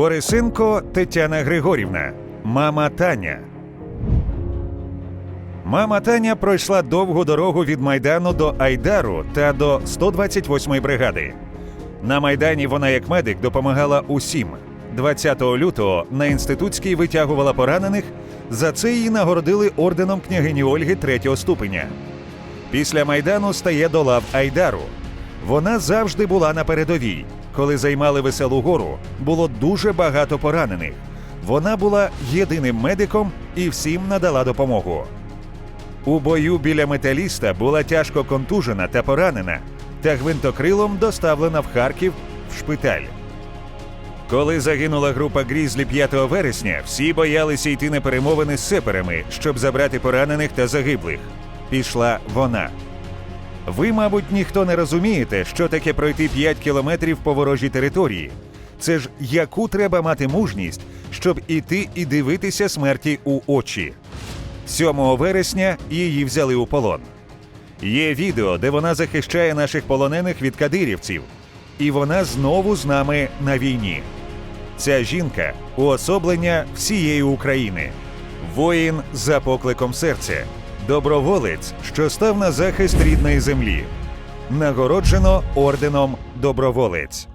Борисенко Тетяна Григорівна, мама Таня. Мама Таня пройшла довгу дорогу від Майдану до Айдару та до 128-ї бригади. На Майдані вона як медик допомагала усім. 20 лютого на інститутській витягувала поранених. За це її нагородили орденом княгині Ольги третього ступеня. Після майдану стає до лав Айдару. Вона завжди була на передовій. Коли займали веселу гору, було дуже багато поранених. Вона була єдиним медиком і всім надала допомогу. У бою біля металіста була тяжко контужена та поранена, та гвинтокрилом доставлена в Харків в шпиталь. Коли загинула група Грізлі 5 вересня, всі боялися йти на перемовини з сеперами, щоб забрати поранених та загиблих. Пішла вона. Ви, мабуть, ніхто не розумієте, що таке пройти 5 кілометрів по ворожій території. Це ж яку треба мати мужність, щоб іти і дивитися смерті у очі. 7 вересня її взяли у полон. Є відео, де вона захищає наших полонених від кадирівців, і вона знову з нами на війні. Ця жінка уособлення всієї України, воїн за покликом серця, доброволець, що став на захист рідної землі, нагороджено орденом Доброволець.